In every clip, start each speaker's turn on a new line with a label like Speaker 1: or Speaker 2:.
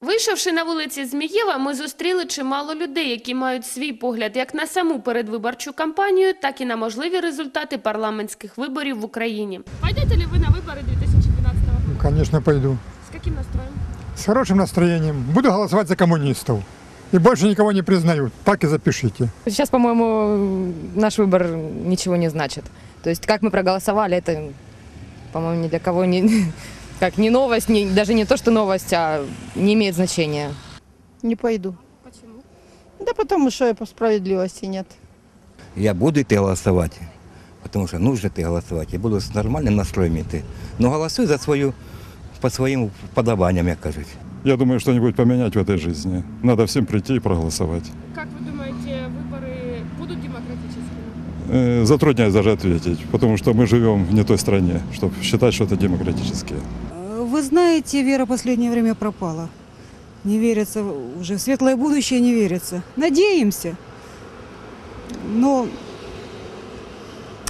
Speaker 1: Вийшовши на вулиці Змієва, ми зустріли чимало людей, які мають свій погляд як на саму передвиборчу кампанію, так і на можливі результати парламентських виборів в Україні. Пойдете ли ви на вибори 2012 року?
Speaker 2: Конечно, пойду.
Speaker 1: З яким настроєм?
Speaker 2: С хорошим настроением. Буду голосовать за коммунистов. И больше никого не признаю. Так и запишите.
Speaker 3: Сейчас, по-моему, наш выбор ничего не значит. То есть, как мы проголосовали, это, по-моему, ни для кого не, как не новость, не, даже не то, что новость, а не имеет значения.
Speaker 4: Не пойду.
Speaker 1: Почему?
Speaker 4: Да потому что по справедливости нет.
Speaker 5: Я буду йти голосувати, тому що нужно йти голосувати. Я буду з нормальним настроєм йти. Ну голосуй за свою, по своїм вподобанням, як кажуть.
Speaker 6: Я думаю, что-нибудь поменять в этой жизни. Надо всем прийти и проголосовать.
Speaker 1: Как думаете, выборы будут демократическими?
Speaker 6: Э, Затрудняюсь даже ответить, потому что мы живем в не той стране, чтобы считать, что это демократические.
Speaker 7: Вы знаете, вера в последнее время пропала. Не верится уже, в светлое будущее не верится. Надеемся, но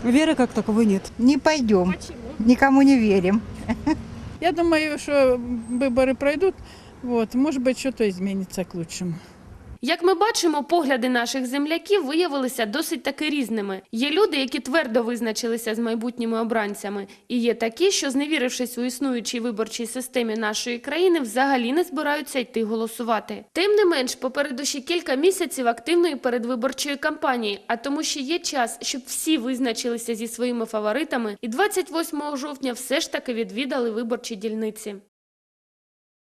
Speaker 7: веры как таковой нет.
Speaker 8: Не пойдем,
Speaker 1: Почему?
Speaker 8: никому не верим.
Speaker 9: Я думаю, що вибори пройдуть, вот, може бути, щось зміниться к лучшему.
Speaker 1: Як ми бачимо, погляди наших земляків виявилися досить таки різними. Є люди, які твердо визначилися з майбутніми обранцями, і є такі, що, зневірившись у існуючій виборчій системі нашої країни, взагалі не збираються йти голосувати. Тим не менш, попереду ще кілька місяців активної передвиборчої кампанії, а тому ще є час, щоб всі визначилися зі своїми фаворитами, і 28 жовтня все ж таки відвідали виборчі дільниці.